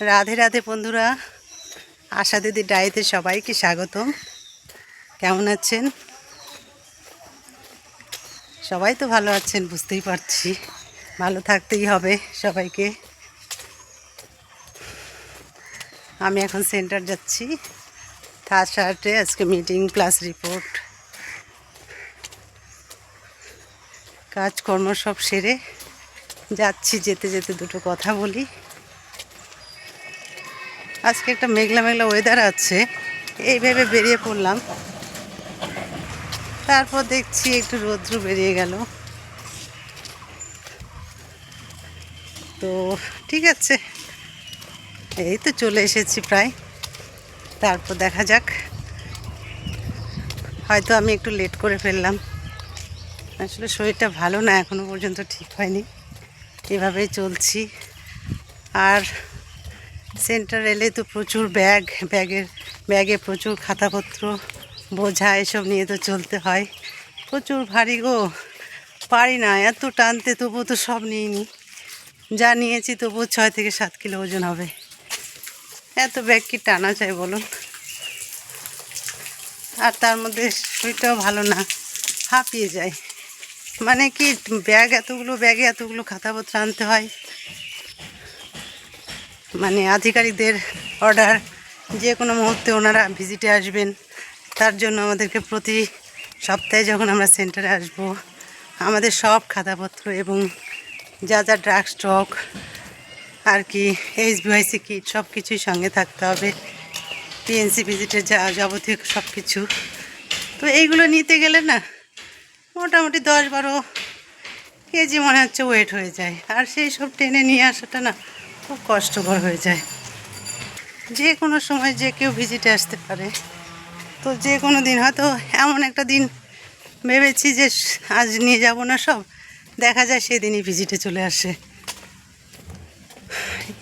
রাধে রাধে বন্ধুরা। আশা দিদি ডায়েতে সবাইকে স্বাগতম। কেমন আছেন? সবাই তো ভালো আছেন, বুঝতেই পারছি। ভালো থাকতেই হবে সবাইকে। আমি এখন সেন্টার যাচ্ছি। থার্ড শার্টে আজকে মিটিং প্লাস রিপোর্ট কাজকর্ম সব সেরে যাচ্ছি, যেতে যেতে দুটো কথা বলি। আজকে একটা মেঘলা মেঘলা ওয়েদার আছে। এইভাবে বেরিয়ে পড়লাম। তারপর দেখছি একটু রৌদ্র বেরিয়ে গেল। তো ঠিক আছে। এই তো চলে এসেছি প্রায়। তারপর দেখা যাক। হয়তো আমি একটু লেট করে ফেললাম। আসলে শরীরটা ভালো না, এখনও পর্যন্ত ঠিক হয়নি। এভাবেই চলছি। আর সেন্টার এলে তো প্রচুর ব্যাগ, ব্যাগের, ব্যাগে প্রচুর খাতাপত্র, বোঝা এসব নিয়ে তো চলতে হয়। প্রচুর ভারী গো, পারি না, এত টানতে তবুও তো সব নিয়ে নিই যা নিয়েছি তবুও ছয় থেকে সাত কিলো ওজন হবে। এত ব্যাগ কি টানা চাই বলুন? আর তার মধ্যে শরীরটাও ভালো না, হাঁপিয়ে যায়। মানে কি ব্যাগ, এতগুলো ব্যাগে এতগুলো খাতাপত্র আনতে হয় মানে আধিকারিকদের অর্ডার যে কোনো মুহূর্তে ওনারা ভিজিটে আসবেন। তার জন্য আমাদেরকে প্রতি সপ্তাহে যখন আমরা সেন্টারে আসব, আমাদের সব খাতাপত্র এবং যা যা ড্রাগ স্টক আর কি এইচ বিআইসি কিট সব কিছুই সঙ্গে থাকতে হবে। পিএনসি ভিজিটের যা যাবতীয় সব কিছু তো এইগুলো নিতে গেলে না, মোটামুটি দশ বারো কেজি মনে হচ্ছে ওয়েট হয়ে যায়। আর সেই সব টেনে নিয়ে আসাটা না খুব কষ্টকর হয়ে যায়। যে কোনো সময় যে কেউ ভিজিটে আসতে পারে। তো যে কোনো দিন হয়তো এমন একটা দিন ভেবেছি যে আজ নিয়ে যাব না সব। দেখা যায় সেদিনই ভিজিটে চলে আসে।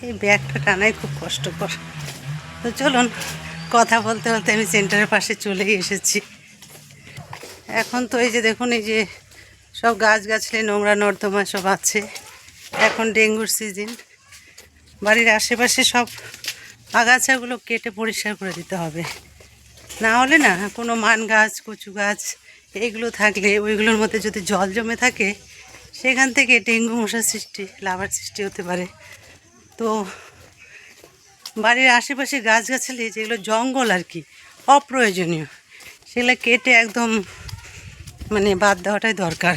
এই ব্যাগটা টানাই খুব কষ্টকর। তো চলুন, কথা বলতে বলতে আমি সেন্টারের পাশে চলেই এসেছি। এখন তো এই যে দেখুন, এই যে সব গাছগাছলে, নোংরা নর্দমা সব আছে। এখন ডেঙ্গুর সিজন বাড়ির আশেপাশে সব আগাছাগুলো কেটে পরিষ্কার করে দিতে হবে। না হলে না, কোনো মান গাছ, কচু গাছ, এগুলো থাকলে, ওইগুলোর মধ্যে যদি জল জমে থাকে, সেখান থেকে ডেঙ্গু, মশার সৃষ্টি, লাভার সৃষ্টি হতে পারে। তো বাড়ির আশেপাশে গাছগাছালি, যেগুলো জঙ্গল আর কি, অপ্রয়োজনীয়, সেগুলো কেটে একদম মানে বাদ দেওয়াটাই দরকার।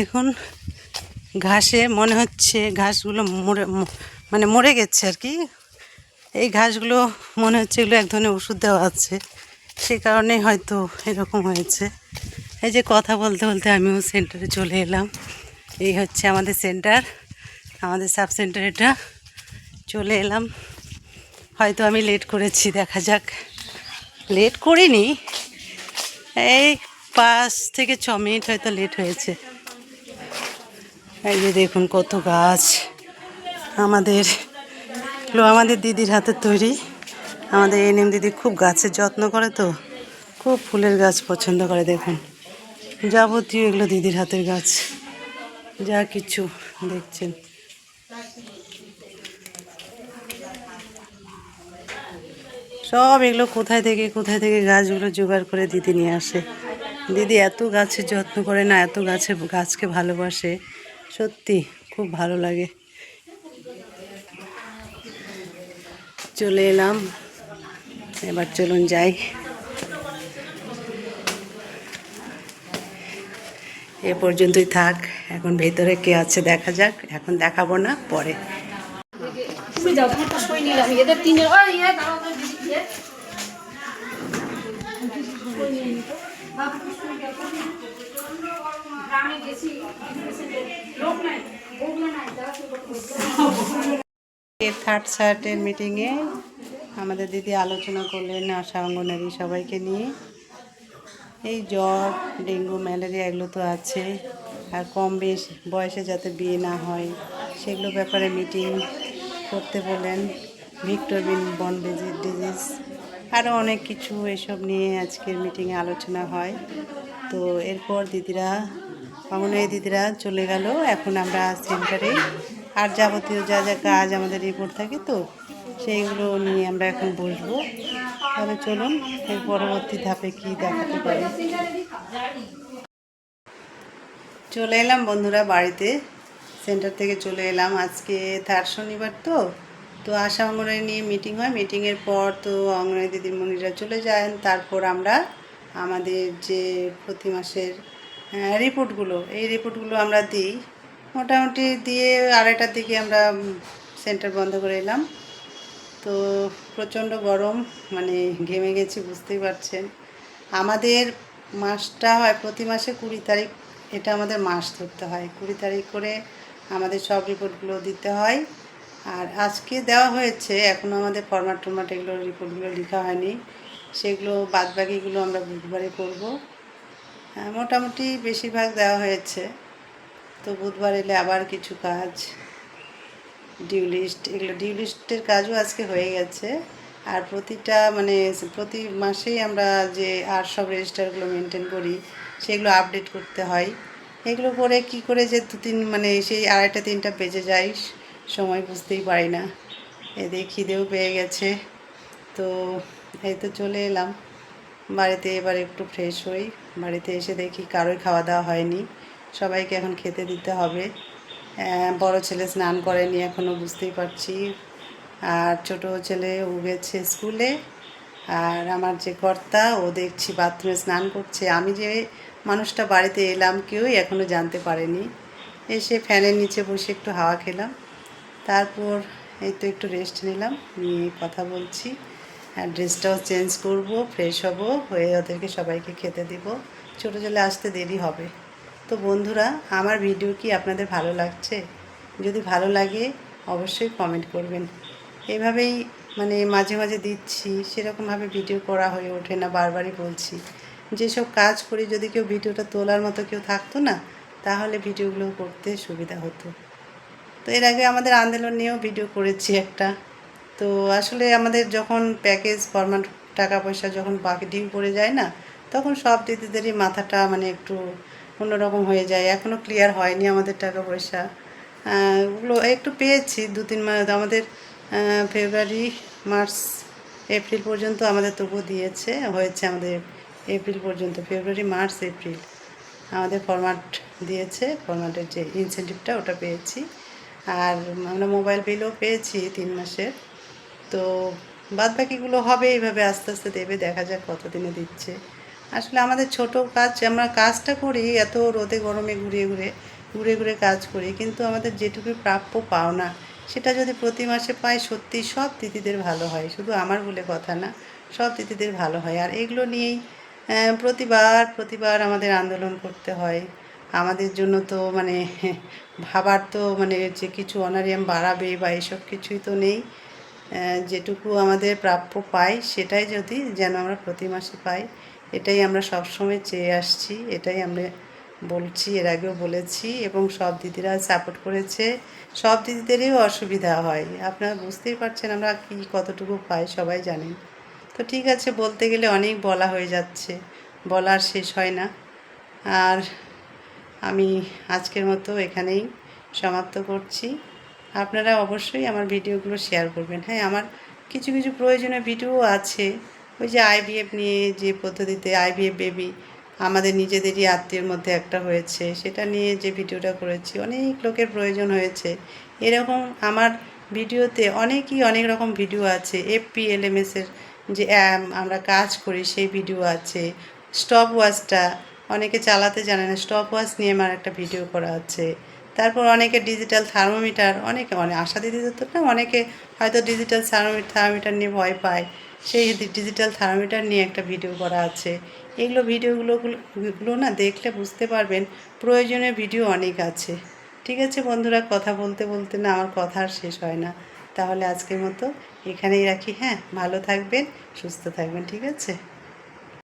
দেখুন ঘাসে, মনে হচ্ছে ঘাসগুলো মরে মানে মরে গেছে আর কি। এই ঘাসগুলো মনে হচ্ছে এগুলো এক ধরনের ওষুধ দেওয়া আছে। সে কারণে হয়তো এরকম হয়েছে। এই যে কথা বলতে বলতে আমিও সেন্টারে চলে এলাম। এই হচ্ছে আমাদের সেন্টার। আমাদের সাব সেন্টার এটা চলে এলাম। হয়তো আমি লেট করেছি, দেখা যাক। লেট করিনি। এই পাঁচ থেকে ছ মিনিট হয়তো লেট হয়েছে। এই যে দেখুন কত গাছ। আমাদের এগুলো আমাদের দিদির হাতে তৈরি। আমাদের এনএম দিদি খুব গাছের যত্ন করে তো। খুব ফুলের গাছ পছন্দ করে, দেখুন। যাবতীয় এগুলো দিদির হাতের গাছ। যা কিছু দেখছেন। সব এগুলো কোথায় থেকে কোথায় থেকে গাছগুলো জোগাড় করে দিদি নিয়ে আসে। দিদি এত গাছের যত্ন করে না, এত গাছে, গাছকে ভালোবাসে। সত্যি, খুব ভালো লাগে। চলে এলাম। এবার চলুন যাই। এ পর্যন্তই থাক। এখন ভেতরে কে আছে দেখা যাক। এখন দেখাবো না, পরে। থার্ড শার্টের মিটিংয়ে আমাদের দিদি আলোচনা করলেন আশা অঙ্গনারী সবাইকে নিয়ে। এই জ্বর, ডেঙ্গু, ম্যালেরিয়া এগুলো তো আছে। আর কম বেশ বয়সে যাতে বিয়ে না হয়, সেগুলো ব্যাপারে মিটিং করতে বলেন ভিক্টোরিন বিন বন ডিজিজ আরও অনেক কিছু এসব নিয়ে আজকের মিটিংয়ে আলোচনা হয়। তো এরপর দিদিরা অঙ্গনারী দিদিরা চলে গেল। এখন আমরা সেন্টারে। আর যাবতীয় যা যা কাজ আমাদের রিপোর্ট থাকে তো, সেইগুলো নিয়ে আমরা এখন বসবো। তাহলে চলুন, এর পরবর্তী ধাপে কি দেখাতে পারি। চলে এলাম বন্ধুরা বাড়িতে। সেন্টার থেকে চলে এলাম। আজকে থার্ড শনিবার তো। তো আশা অঙ্গনওয়াড়ি নিয়ে মিটিং হয়। মিটিংয়ের পর তো অঙ্গনওয়াড়ি দিদিমণিরা চলে যান। তারপর আমরা আমাদের যে প্রতি মাসের রিপোর্টগুলো এই রিপোর্টগুলো আমরা দিই। মোটামুটি দিয়ে আড়াইটার দিকে আমরা সেন্টার বন্ধ করে এলাম। তো প্রচণ্ড গরম মানে ঘেমে গেছি বুঝতেই পারছেন। আমাদের মাসটা হয় প্রতি মাসে কুড়ি তারিখ এটা আমাদের মাস ধরতে হয়। কুড়ি তারিখ করে আমাদের সব রিপোর্টগুলো দিতে হয়। আর আজকে দেওয়া হয়েছে এখনও আমাদের ফরম্যাট টরম্যাট এগুলো রিপোর্টগুলো লেখা হয়নি। সেগুলো বাদবাকিগুলো আমরা বুধবারে করব। হ্যাঁ, মোটামুটি বেশিরভাগ দেওয়া হয়েছে। তো বুধবার এলে আবার কিছু কাজ। ডিউ লিস্ট এগুলো ডিউ লিস্টের কাজও আজকে হয়ে গেছে। আর প্রতিটা মানে প্রতি মাসেই আমরা যে আর সব রেজিস্টারগুলো মেনটেন করি, সেগুলো আপডেট করতে হয়। এগুলো করে কি করে যে দু তিন মানে সেই আড়াইটা তিনটা বেজে যায় সময় বুঝতেই পারি না। এদের খিদেও পেয়ে গেছে। তো এই তো চলে এলাম। বাড়িতে এবার একটু ফ্রেশ হই। বাড়িতে এসে দেখি কারোই খাওয়া দাওয়া হয়নি। সবাইকে এখন খেতে দিতে হবে। বড় ছেলে স্নান করেনি এখনও বুঝতেই পারছি। আর ছোট ছেলে ও গেছে স্কুলে আর আমার যে কর্তা, ও দেখছি বাথরুমে স্নান করছে। আমি যে মানুষটা বাড়িতে এলাম, কেউই এখনও জানতে পারেনি। এসে ফ্যানের নিচে বসে একটু হাওয়া খেলাম। তারপর এই তো একটু রেস্ট নিলাম, নিয়ে কথা বলছি। ড্রেসটাও চেঞ্জ করব ফ্রেশ হব, হয়ে ওদেরকে সবাইকে খেতে দিব। ছোটো চলে আসতে দেরি হবে। তো বন্ধুরা, আমার ভিডিও কি আপনাদের ভালো লাগছে? যদি ভালো লাগে, অবশ্যই কমেন্ট করবেন। এভাবেই মানে মাঝে মাঝে দিচ্ছি, সেরকমভাবে ভিডিও করা হয়ে ওঠে না, বারবারই বলছি। যেসব কাজ করি, যদি কেউ ভিডিওটা তোলার মতো কেউ থাকতো না, তাহলে ভিডিওগুলো করতে সুবিধা হতো। তো এর আগে আমাদের আন্দোলন নিয়েও ভিডিও করেছি একটা। তো আসলে আমাদের যখন প্যাকেজ ফরম্যাট টাকা পয়সা যখন বাকি ডিউ পড়ে যায় না, তখন সব দিদিদেরই মাথাটা মানে একটু অন্যরকম হয়ে যায়। এখনও ক্লিয়ার হয়নি আমাদের টাকা পয়সা ওগুলো একটু পেয়েছি দু তিন মাস আমাদের ফেব্রুয়ারি মার্চ এপ্রিল পর্যন্ত আমাদের তবু দিয়েছে, হয়েছে আমাদের এপ্রিল পর্যন্ত ফেব্রুয়ারি মার্চ এপ্রিল আমাদের ফরম্যাট দিয়েছে। ফরম্যাটের যে ইনসেন্টিভটা ওটা পেয়েছি। আর আমরা মোবাইল বিলও পেয়েছি তিন মাসের। তো বাদ বাকিগুলো হবে, এইভাবে আস্তে আস্তে দেবে, দেখা যাক কতদিনে দিচ্ছে। আসলে আমাদের ছোট কাজ, আমরা কাজটা করি, এত রোদে, গরমে ঘুরে ঘুরে ঘুরে ঘুরে কাজ করি, কিন্তু আমাদের যেটুকু প্রাপ্য পাওনা, সেটা যদি প্রতি মাসে পাই সত্যি সব দিদিদের ভালো হয়। শুধু আমার বলে কথা না, সব দিদিদের ভালো হয়। আর এগুলো নিয়েই প্রতিবার প্রতিবার আমাদের আন্দোলন করতে হয়। আমাদের জন্য তো মানে ভাবার তো মানে যে কিছু অনারিয়াম বাড়াবে বা এসব কিছুই তো নেই। যেটুকু আমাদের প্রাপ্য পাই, সেটাই যদি যেন আমরা প্রতি মাসে পাই, এটাই আমরা সবসময় চেয়ে আসছি, এটাই আমরা বলছি, এর আগেও বলেছি, এবং সব দিদিরা সাপোর্ট করেছে। সব দিদিদেরই অসুবিধা হয়। আপনারা বুঝতেই পারছেন আমরা কি কতটুকু পাই, সবাই জানেন। তো ঠিক আছে, বলতে গেলে অনেক বলা হয়ে যাচ্ছে। বলার শেষ হয় না। আর আমি আজকের মতো এখানেই সমাপ্ত করছি। আপনারা অবশ্যই আমার ভিডিওগুলো শেয়ার করবেন। হ্যাঁ আমার কিছু কিছু প্রয়োজনীয় ভিডিও আছে। ওই যে আইভিএফ নিয়ে যে পদ্ধতিতে আইভিএফ বেবি আমাদের নিজেদেরই আত্মীয়ের মধ্যে একটা হয়েছে, সেটা নিয়ে যে ভিডিওটা করেছি, অনেক লোকের প্রয়োজন হয়েছে। এরকম আমার ভিডিওতে অনেকই অনেক রকম ভিডিও আছে। এফপিএলএমএসের যে অ্যাপ আমরা কাজ করি, সেই ভিডিও আছে। স্টপ ওয়াচটা অনেকে চালাতে জানে না স্টপ ওয়াচ নিয়ে আমার একটা ভিডিও করা আছে। তারপর অনেকে ডিজিটাল থার্মোমিটার অনেকে মানে আশা দিদিদের তো না, অনেকে হয়তো ডিজিটাল থার্মোমিটার নিয়ে ভয় পায়। সেই ডিজিটাল থার্মোমিটার নিয়ে একটা ভিডিও করা আছে। এগুলো ভিডিওগুলো গুলো না দেখলে বুঝতে পারবেন, প্রয়োজনীয় ভিডিও অনেক আছে। ঠিক আছে বন্ধুরা, কথা বলতে বলতে না আমার কথা আর শেষ হয় না। তাহলে আজকের মতো এখানেই রাখি হ্যাঁ? ভালো থাকবেন, সুস্থ থাকবেন, ঠিক আছে?